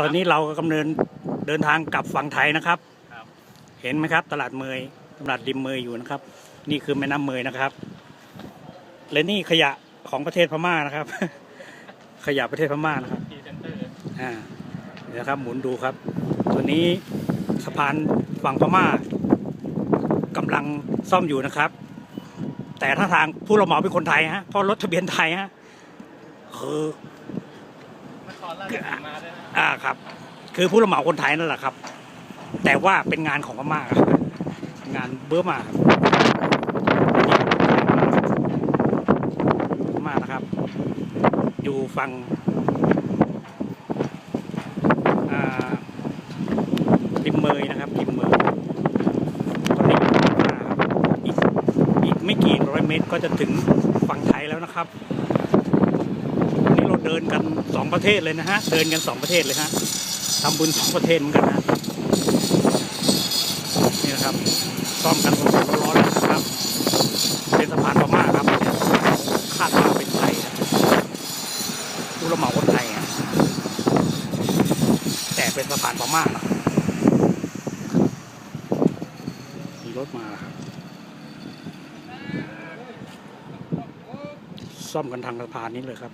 ตอนนี้เราก็กำเนินเดินทางกลับฝั่งไทยนะครับครับ เห็นไหมครับ ตลาดเมยตลาดริมเมยอยู่นะครับ นี่คือแม่น้ำเมยนะครับ และนี่ขยะของประเทศพม่านะครับ ขยะประเทศพม่านะครับพรีเซนเตอร์อ่านี่นะครับหมุนดูครับ ตัวนี้สะพานฝั่งพม่ากำลังซ่อมอยู่นะครับ แต่ถ้าทางผู้รับเหมาเป็นคนไทยฮะเพราะรถทะเบียนไทยฮะคือน ครราชสีมาด้วยนะอ่าครับ คือผู้รับเหมาคนไทยนั่นแหละครับ แต่ว่าเป็นงานของพม่าครับ งานเบอร์มาครับพม่านะครับ อยู่ฝั่งอ่าริมเมยนะครับริมเมยตอนนี้พม่าครับอีกอีกไม่กี่ร้อยเมตรก็จะถึงฝั่งไทยแล้วนะครับ นี้เราเดินกันสองประเทศเลยนะฮะ เดินกันสองประเทศเลยฮะทำบุญสองประเทศเหมือนกันนะนี่นะครับซ่อมกันสดๆร้อนๆนะครับ เป็นสะพานพม่าครับ คาดว่าเป็นไทยผู้รับเหมาคนไทยอะแต่เป็นสะพานพม่านะมีรถมาครับซ่อมกันทางสะพานนี้เลยครับ